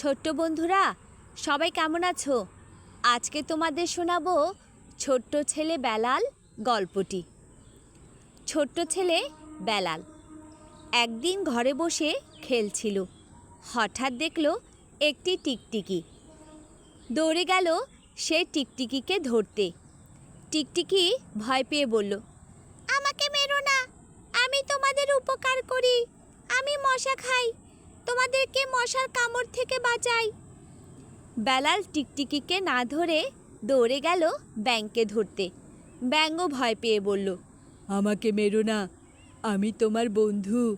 ছোট্ট বন্ধুরা, সবাই কেমন আছো? আজকে তোমাদের শোনাবো ছোট্ট ছেলে বেলাল গল্পটি। ছোট্ট ছেলে বেলাল একদিন ঘরে বসে খেলছিল। হঠাৎ দেখল একটি টিকটিকি। দৌড়ে গেল সে টিকটিকিকে ধরতে। টিকটিকি ভয় পেয়ে বলল, আমাকে মেরো না, আমি তোমাদের উপকার করি, আমি মশা খাই। তোমাদেরকে মশার কামড় থেকে বাঁচাই। বেলাল টিকটিকিকে না ধরে দৌড়ে গেল ব্যাংকে ধরতে। ব্যাঙ্গও ভয় পেয়ে বলল আমাকে মেরো না আমি তোমার বন্ধু।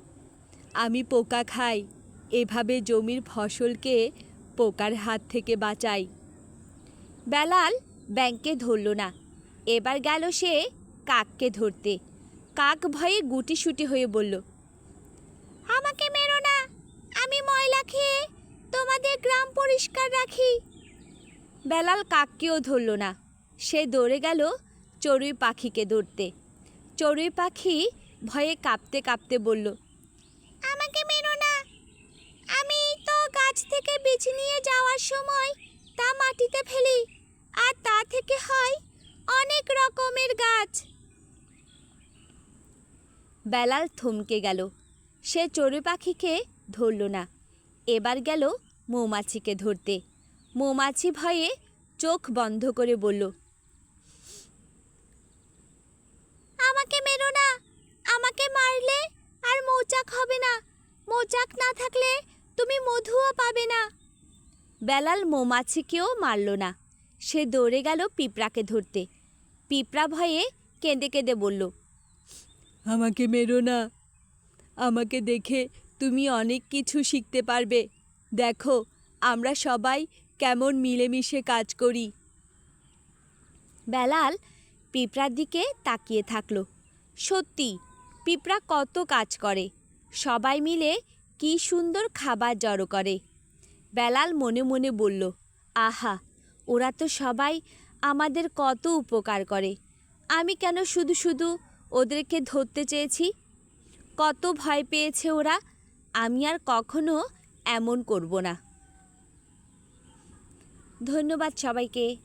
আমি পোকা খাই এভাবে জমির ফসলকে পোকার হাত থেকে বাঁচাই। বেলাল ব্যাংকে ধরল না এবার গেল সে কাককে ধরতে। কাক ভয়ে গুটি গুটিসুটি হয়ে বলল আমাকে মেরো না আমি ময়লা খেয়ে তোমাদের গ্রাম পরিষ্কার রাখি। বেলাল কাককেও ধরল না। সে দৌড়ে গেল চড়ুই পাখিকে ধরতে। চড়ুই পাখি ভয়ে কাঁপতে কাঁপতে বলল, আমাকে মেরো না। আমি তো গাছ থেকে বিচি নিয়ে যাওয়ার সময় তা মাটিতে ফেলি, আর তা থেকে হয় অনেক রকমের গাছ। বেলাল থমকে গেল। সে চড়ুই পাখিকে ধরল না। এবার গেল মৌমাছিকে ধরতে। মৌমাছি ভয়ে চোখ বন্ধ করে বলল, আমাকে মেরো না। আমাকে মারলে আর মৌচাক হবে না। মৌচাক না থাকলে তুমি মধুও পাবে না। বেলাল মৌমাছিকেও মারল না। সে দৌড়ে গেল পিঁপড়াকে ধরতে। পিঁপড়া ভয়ে কেঁদে কেঁদে বলল, আমাকে মেরো না। আমাকে দেখে তুমি অনেক কিছু শিখতে পারবে। দেখো, আমরা সবাই কেমন মিলেমিশে কাজ করি। বেলাল পিঁপড়ার দিকে তাকিয়ে থাকল। সত্যি, পিঁপড়া কত কাজ করে। সবাই মিলে কি সুন্দর খাবার জড়ো করে। বেলাল মনে মনে বলল, আহা, ওরা তো সবাই আমাদের কত উপকার করে। আমি কেন শুধু শুধু ওদেরকে ধরতে চেয়েছি? কত ভয় পেয়েছে ওরা। আমি আর কখনো এমন করব না। ধন্যবাদ সবাইকে।